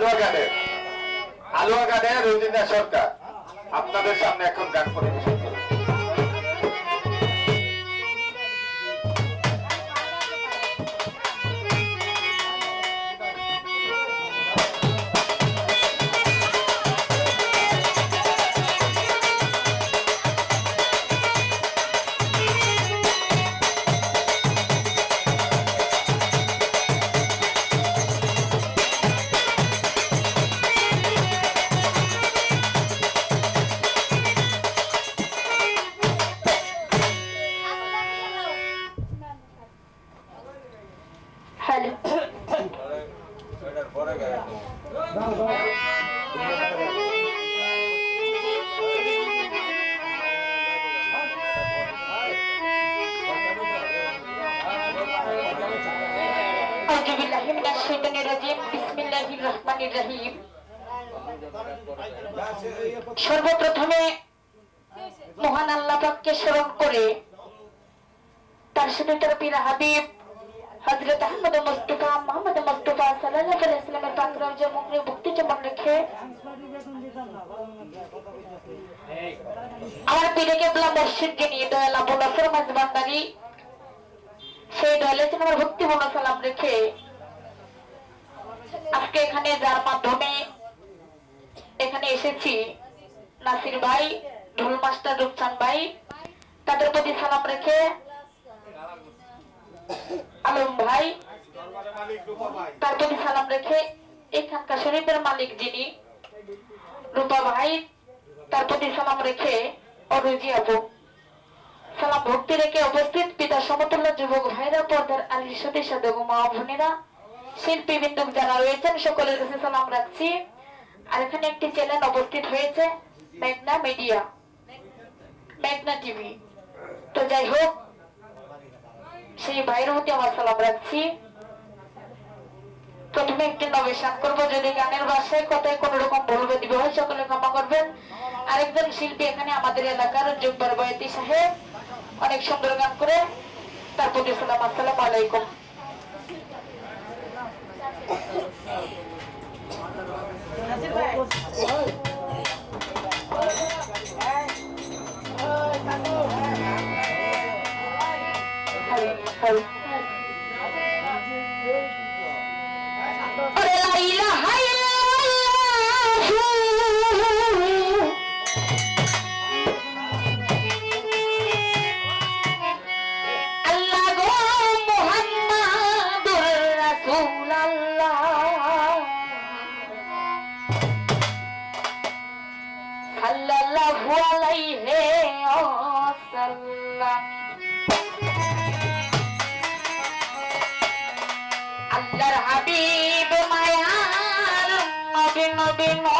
আলুয়া গানের আলুয়া ঘাটে রবীন্দ্রনাথ সরকার। আপনাদের সামনে এখন গান পরিবেশন সর্বপ্রথমে মহান আল্লাহ পাককে স্মরণ করে তার সাথে তার পীর হাবিব হযরত আহমদ মুস্তাফা, মোহাম্মদ মুস্তাফা পাক মুখে ভক্তি চমন রেখে আমার পীরে কেবলা মসজিদকে নিয়ে দয়াল আবু সেই আমার ভক্তি মন সালাম রেখে আজকে এখানে যার মাধ্যমে এখানে এসেছি। নাসির ভাই, ঢোল মাস্টার রূপচান ভাই, তাদের প্রতি সালাম রেখে আলম ভাই, তার প্রতি সালাম রেখে এখানকার শরীফের মালিক যিনি, রূপা ভাই, তার প্রতি সালাম রেখে অরুজি আপু। সালাম ভক্তি রেখে উপস্থিত পিতা সমতুল্য যুবক ভাইরা, পর্দার আলীর সাথে সাথে মা বোনেরা, শিল্পী বিন্দুক যারা রয়েছেন, সকলের কাছে সালাম রাখছি। আর এখানে একটি চ্যানেল উপস্থিত হয়েছে। মেঘনা মিডিয়া মেঘনা টিভি তো যাই হোক, সেই ভাইয়ের প্রতি আমার সালাম রাখছি। প্রথমে একটি নবেশন করব, যদি গানের ভাষায় কথায় কোন রকম ভুল দিবে হয়, সকলে ক্ষমা করবেন। আরেকজন শিল্পী এখানে আমাদের এলাকার জব্বার বয়তি সাহেব, অনেক সুন্দর গান করে তার প্রতি সালাম, আসসালাম আলাইকুম। 好 being more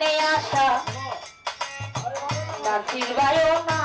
মনে আশা। নাচির বায়না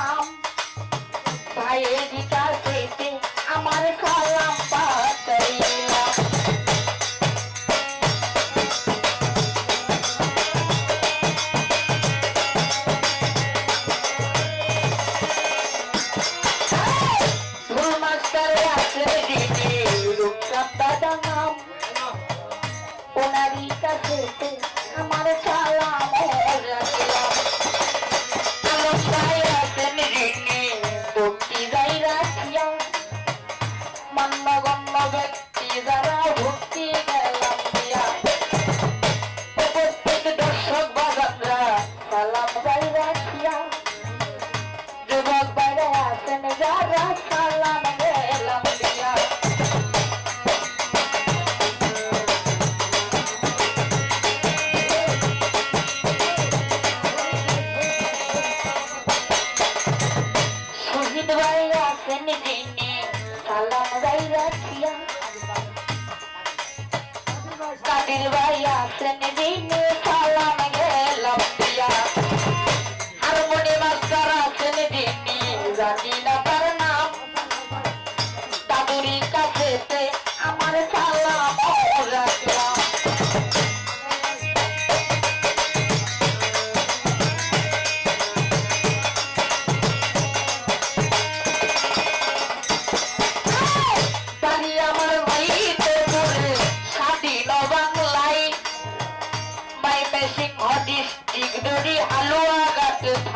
আছেন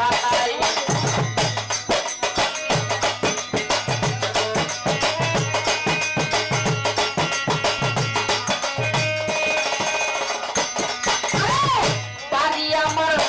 গাছ থানায় বাড়ি আমার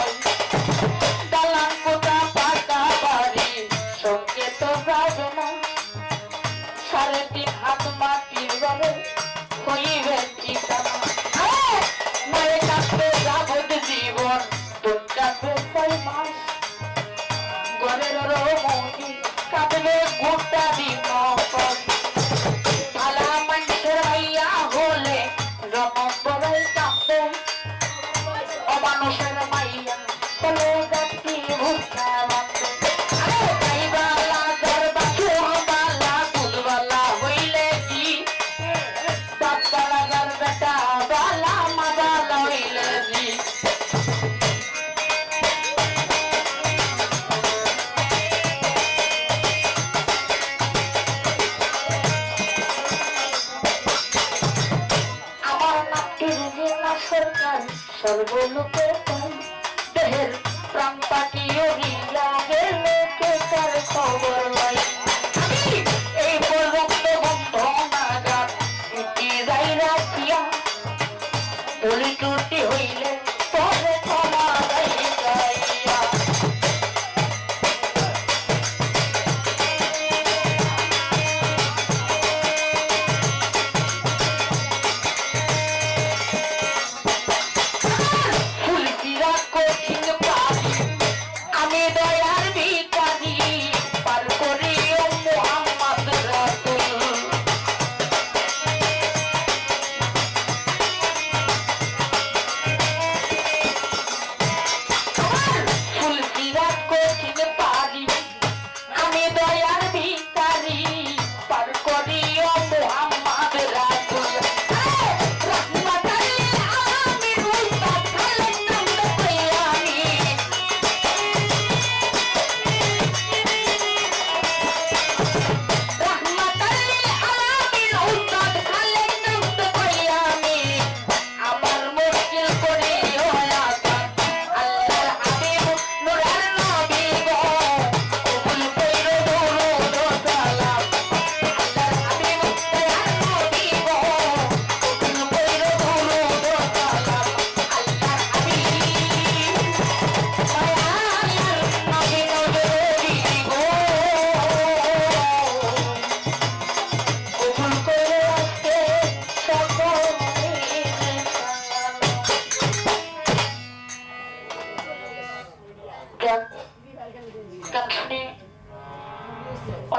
হয়